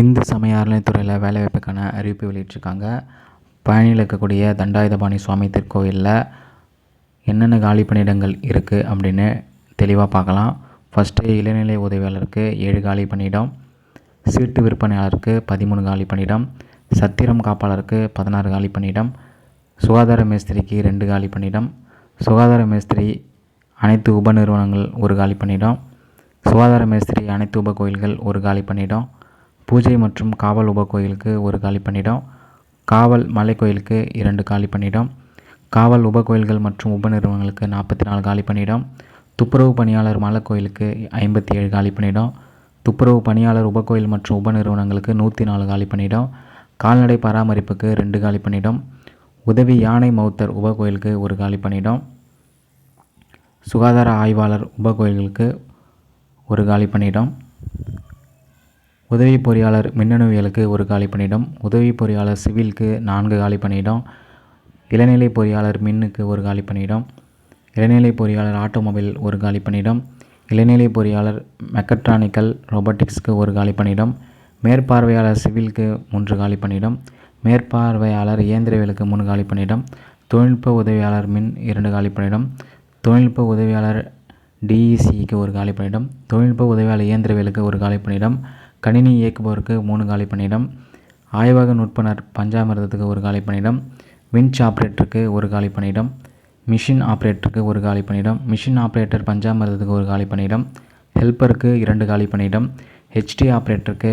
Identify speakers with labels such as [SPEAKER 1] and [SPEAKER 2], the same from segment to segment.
[SPEAKER 1] இந்து சமய அறநிலைத்துறையில் வேலைவாய்ப்புக்கான அறிவிப்பு வெளியிட்டிருக்காங்க. பழனியில் இருக்கக்கூடிய தண்டாயுதபாணி சுவாமி திருக்கோயிலில் என்னென்ன காலி பணியிடங்கள் இருக்குது அப்படின்னு தெளிவாக பார்க்கலாம். ஃபஸ்ட்டு இளநிலை உதவியாளருக்கு ஏழு காலி பணியிடம் சீட்டு விற்பனையாளருக்கு பதிமூணு காலி பணியிடம் சத்திரம் காப்பாளருக்கு பதினாறு காலி பணியிடம் சுகாதார மேஸ்திரிக்கு ரெண்டு காலி பணியிடம் சுகாதார மேஸ்திரி அனைத்து உப நிறுவனங்கள் ஒரு காலி பணியிடம் சுகாதார மேஸ்திரி அனைத்து உப கோயில்கள் ஒரு காலி பணியிடம் பூஜை மற்றும் காவல் உப கோயிலுக்கு ஒரு காலி பணியிடம் காவல் மலை கோயிலுக்கு இரண்டு காலி பணியிடம் காவல் உபகோயில்கள் மற்றும் உப நிறுவனங்களுக்கு நாற்பத்தி நாலு காலி பணியிடம் துப்புரவு பணியாளர் மலை கோயிலுக்கு ஐம்பத்தி ஏழு காலி பணியிடம் துப்புரவு பணியாளர் உபகோயில் மற்றும் உப நிறுவனங்களுக்கு நூற்றி நாலு காலி பணியிடம் கால்நடை பராமரிப்புக்கு ரெண்டு காலி பணியிடம் உதவி யானை மௌத்தர் உபகோயிலுக்கு ஒரு காலி பணியிடம் சுகாதார ஆய்வாளர் உபகோயில்களுக்கு ஒரு காலி பணியிடம் உதவி பொறியாளர் மின்னணுவியலுக்கு ஒரு காலி பணியிடம் உதவி பொறியாளர் சிவிலுக்கு நான்கு காலி பணியிடம் இளநிலை பொறியாளர் மின்னுக்கு ஒரு காலி பணியிடம் இளநிலை பொறியாளர் ஆட்டோமொபைல் ஒரு காலி பணியிடம் இளநிலை பொறியாளர் மெக்கட்ரானிக்கல் ரோபோட்டிக்ஸ்க்கு ஒரு காலி பணியிடம் மேற்பார்வையாளர் சிவிலுக்கு மூன்று காலி பணியிடம் மேற்பார்வையாளர் இயந்திரவியலுக்கு மூணு காலி பணியிடம் தொழில்நுட்ப உதவியாளர் மின் இரண்டு காலி பணியிடம் தொழில்நுட்ப உதவியாளர் டிஇசிக்கு ஒரு காலி பணியிடம் தொழில்நுட்ப உதவியாளர் இயந்திரவியலுக்கு ஒரு காலி பணியிடம் கணினி இயக்குபவருக்கு மூணு காலி பணியிடம் ஆய்வக நுட்பனர் பஞ்சாமிரதத்துக்கு ஒரு காலி பணியிடம் வின்ச் ஆப்ரேட்டருக்கு ஒரு காலி பணியிடம் மிஷின் ஆப்ரேட்டருக்கு ஒரு காலி பணியிடம் மிஷின் ஆப்ரேட்டர் பஞ்சாமிரதத்துக்கு ஒரு காலி பணியிடம் ஹெல்ப்பருக்கு இரண்டு காலி பணியிடம் ஹெச்டி ஆப்ரேட்டருக்கு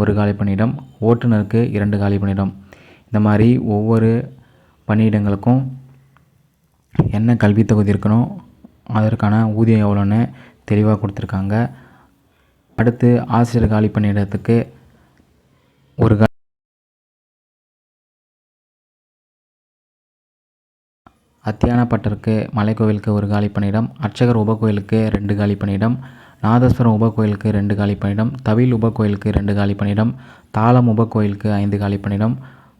[SPEAKER 1] ஒரு காலி பணியிடம் ஓட்டுநருக்கு இரண்டு காலி பணியிடம். இந்த மாதிரி ஒவ்வொரு பணியிடங்களுக்கும் என்ன கல்வி தகுதி இருக்கணும் அதற்கான ஊதியம் எவ்வளோன்னு தெளிவாக கொடுத்துருக்காங்க. அடுத்து ஆசிரியர் காலி பணியிடத்துக்கு ஒரு அத்தியானப்பட்டருக்கு மலைக்கோவிலுக்கு ஒரு காலி பணியிடம் அர்ச்சகர் உபகோயிலுக்கு ரெண்டு காலி பணியிடம் நாதஸ்வரம் உபகோயிலுக்கு ரெண்டு காலி பணியிடம் தவில் உபகோயிலுக்கு ரெண்டு காலி பணியிடம் தாளம் உபகோயிலுக்கு ஐந்து காலி பணியிடம்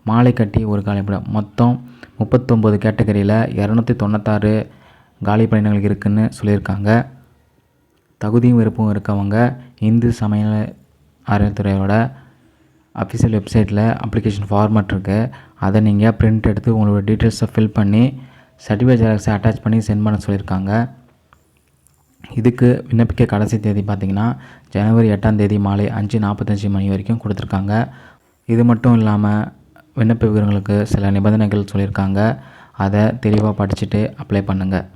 [SPEAKER 1] மாலை கட்டி ஒரு காலி பணியிடம் மொத்தம் முப்பத்தொம்பது கேட்டகரியில் இரநூத்தி தொண்ணூத்தாறு காலி பணியிடங்கள் இருக்குதுன்னு சொல்லியிருக்காங்க. தகுதியும் விருப்பம் இருக்கவங்க இந்து சமய அறநிலைத்துறையோட அஃபிஷியல் வெப்சைட்டில் அப்ளிகேஷன் ஃபார்மேட் இருக்குது அதை நீங்கள் பிரிண்ட் எடுத்து உங்களோட டீட்டெயில்ஸை ஃபில் பண்ணி சர்டிஃபிகேட் ஜெராக்ஸை அட்டாச் பண்ணி சென்ட் பண்ண சொல்லியிருக்காங்க. இதுக்கு விண்ணப்பிக்க கடைசி தேதி பார்த்திங்கன்னா ஜனவரி எட்டாம் தேதி மாலை அஞ்சு நாற்பத்தஞ்சு மணி வரைக்கும் கொடுத்துருக்காங்க. இது மட்டும் இல்லாமல் விண்ணப்ப விவரங்களுக்கு சில நிபந்தனைகள் சொல்லியிருக்காங்க. அதை தெளிவாக படிச்சுட்டு அப்ளை பண்ணுங்கள்